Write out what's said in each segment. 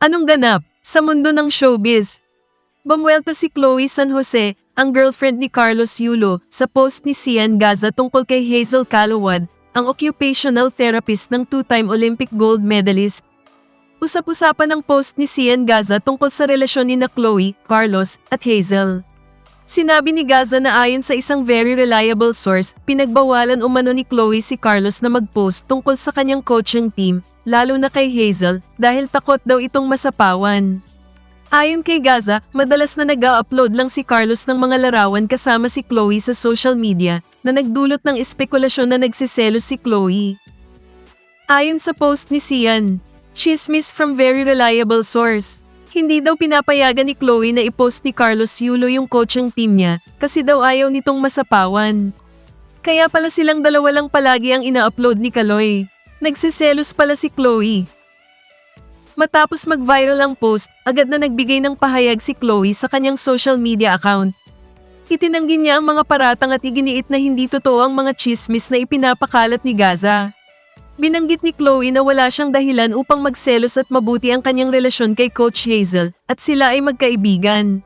Anong ganap sa mundo ng showbiz? Bumwelta si Chloe San Jose, ang girlfriend ni Carlos Yulo, sa post ni Sian Gaza tungkol kay Hazel Calawad, ang occupational therapist ng two-time Olympic gold medalist. Usap-usapan ang post ni Sian Gaza tungkol sa relasyon ni na Chloe, Carlos, at Hazel. Sinabi ni Gaza na ayon sa isang very reliable source, pinagbawalan umano ni Chloe si Carlos na mag-post tungkol sa kanyang coaching team, lalo na kay Hazel, dahil takot daw itong masapawan. Ayon kay Gaza, madalas na nag upload lang si Carlos ng mga larawan kasama si Chloe sa social media na nagdulot ng espekulasyon na nagsiselos si Chloe. Ayon sa post ni Sian, chismis from very reliable source. Hindi daw pinapayagan ni Chloe na i-post ni Carlos Yulo yung coaching team niya kasi daw ayaw nitong masapawan. Kaya pala silang dalawa lang palagi ang ina-upload ni Kaloy. Nagsiselos pala si Chloe. Matapos mag-viral ang post, agad na nagbigay ng pahayag si Chloe sa kanyang social media account. Itinanggi niya ang mga paratang at iginiit na hindi totoo ang mga chismis na ipinapakalat ni Gaza. Binanggit ni Chloe na wala siyang dahilan upang magselos at mabuti ang kanyang relasyon kay Coach Hazel at sila ay magkaibigan.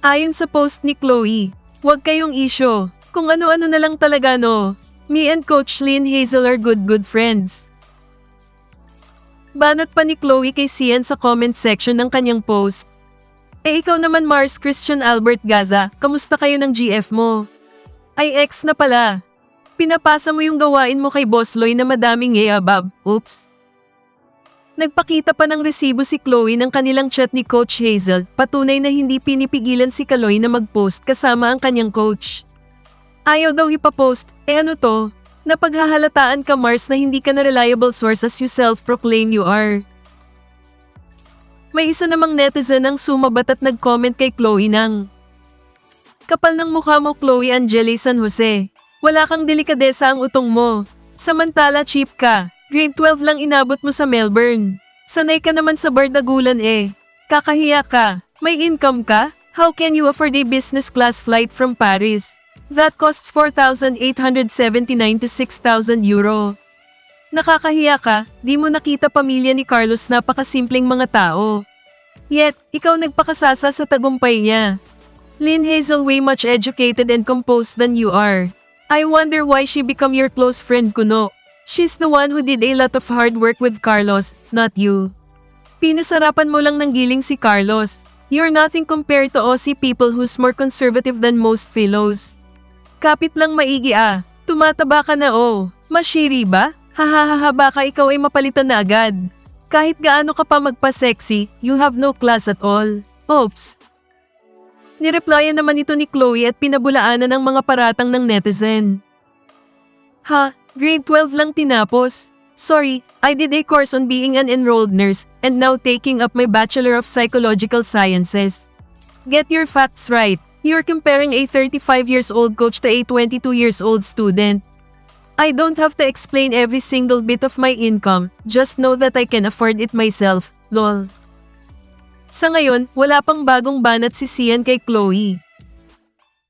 Ayon sa post ni Chloe, huwag kayong isyo, kung ano-ano na lang talaga no. Me and Coach Lynn Hazel are good good friends. Banat pa ni Chloe kay Sian sa comment section ng kanyang post. Eh ikaw naman Mars Christian Albert Gaza, kamusta kayo ng GF mo? Ay ex na pala. Pinapasa mo yung gawain mo kay Boss Loy na madaming yayabab. Oops. Nagpakita pa ng resibo si Chloe ng kanilang chat ni Coach Hazel, patunay na hindi pinipigilan si Kaloy na mag-post kasama ang kanyang coach. Ayaw daw ipapost, eh ano to? Napaghahalataan ka Mars na hindi ka na reliable source as you self-proclaim you are. May isa namang netizen ang sumabat at nag-comment kay Chloe ng Kapal ng mukha mo Chloe Angeli San Jose. Wala kang delikadesa ang utong mo. Samantala cheap ka. Grade 12 lang inabot mo sa Melbourne. Sanay ka naman sa bardagulan eh. Kakahiya ka. May income ka? How can you afford a business class flight from Paris? That costs 4,879 to 6,000 euro. Nakakahiya ka, di mo nakita pamilya ni Carlos napakasimpleng mga tao. Yet, ikaw nagpakasasa sa tagumpay niya. Lynn Hazel way much educated and composed than you are. I wonder why she become your close friend kuno. She's the one who did a lot of hard work with Carlos, not you. Pinasarapan mo lang ng giling si Carlos. You're nothing compared to Aussie people who's more conservative than most fellows. Kapit lang maigi ah. Tumataba ka na oh. Mashiri ba? Hahaha baka ikaw ay mapalitan na agad. Kahit gaano ka pa magpa-sexy, you have no class at all. Oops. Nireplyan naman ito ni Chloe at pinabulaanan ng mga paratang ng netizen. Ha, grade 12 lang tinapos. Sorry, I did a course on being an enrolled nurse and now taking up my Bachelor of Psychological Sciences. Get your facts right. You're comparing a 35 years old coach to a 22 years old student. I don't have to explain every single bit of my income, just know that I can afford it myself, lol. Sa ngayon, wala pang bagong banat si Sian kay Chloe.